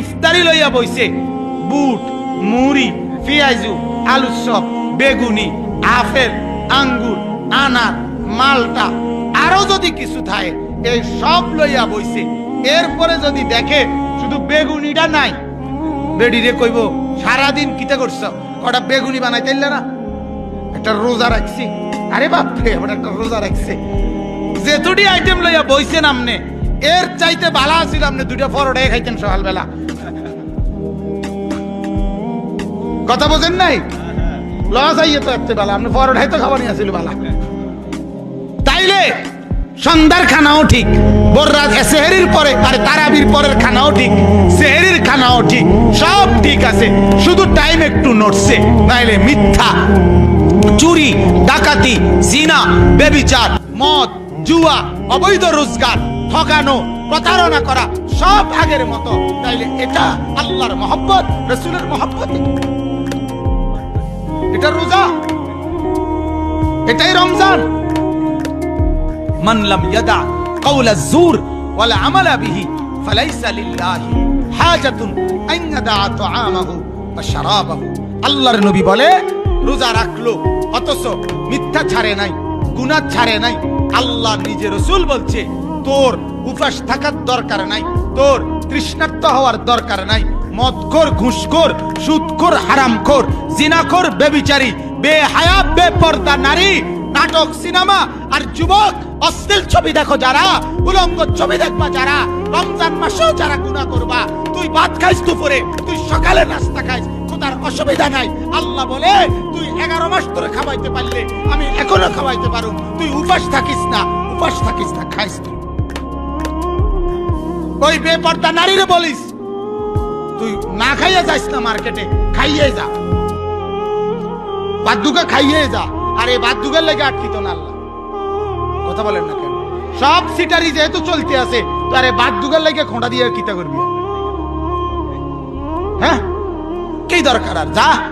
ইফতারি লইয়া বইছে। বুট, মুড়ি, পেঁয়াজু, আলু চপ, বেগুনি, আপেল, আঙ্গুর, আনার, মালটা আরও যদি কিছু থাকে, এই সব লইয়া বইছে। এরপরে যদি দেখে শুধু বেগুনিটা নাই, বেডিরে কইব, সারাদিন কিতে করছ? কটা বেগুনি বানাইতে না? একটা রোজা রাখছি। আরে বাপরে, আমার একটা রোজা রাখছে। যেতুটি আইটেম লইয়া বইছেন আমনে এর চাইতে বালা আছিল আপনি দুইটা পরোটাই খাইতেন সকালবেলা। কথা বোঝেন নাই? লস আইয়ে তো একটা বেলা। আপনি পরোটাই তো খাবার নিয়ে আসছিল বালা। তাইলে সন্ধ্যার খানাও ঠিক, বররাত সেহেরির পরে, আর তারাবির পরের খানাও ঠিক, সেহেরির খানাও ঠিক, সব ঠিক আছে, শুধু টাইম একটু নড়ছে, নাইলে মিথ্যা, চুরি, ডাকাতি, জিনা বেবিচার মদ, জুয়া, অবৈধ রোজগার, ঠকানো, প্রতারণা করা, সব আগের মতো। তাইলে এটা আল্লাহর মহব্বত, রসুলের মহব্বত। এটা রোজা। এটাই রমজান। মানলাম ইয়াদা কাউলা জুর ওয়ালা আমালা বিহি ফালাইসা লিল্লাহি হাজাতুন আন ইয়াদা তুআমাহু ওয়া শারাবাহু। আল্লাহর নবী বলে, রোজা রাখল, অথচ মিথ্যা ছাড়ে নাই, গুনাহ ছাড়ে নাই। আল্লাহ নিজে রসুল বলছে, তোর উপাস থাকার দরকার নাই, তোর তৃষ্ণার্ত হওয়ার দরকার নাই। মদখোর, ঘুষখোর, সুদখোর, হারামখোর, জিনাখোর, বেবিচারী, বেহায়া, বেপর্দা নারী, নাটক, সিনেমা আর যুবক, অশ্লীল ছবি দেখো যারা, উলঙ্গ ছবি দেখবা যারা, রমজান মাসেও যারা গুণা করবা, তুই ভাত খাইস দুপুরে, তুই সকালে নাস্তা খাইস, খোদার অসুবিধা নাই। আল্লাহ বলে, তুই এগারো মাস ধরে খাওয়াইতে পারলে আমি এখনও খাওয়াইতে পারো তুই উপাস থাকিস না, উপাস থাকিস না, খাইস তুই ওই বেপর্দা নারীরে বলিস তুই না খাইয়ে যাস না মার্কেটে, খাইয়ে যা। বাদ্যুকে খাইয়ে যা। আর এই বাদ্যুকের লেগে আটকিত না আল্লাহ। কথা বলেন না কেন? সব সিটারি যেহেতু চলতে আছে, তো আরে বাদ্যুকের লেগে খোঁটা দিয়ে কিতা করবি? হ্যাঁ? কি দরকার আর? যা।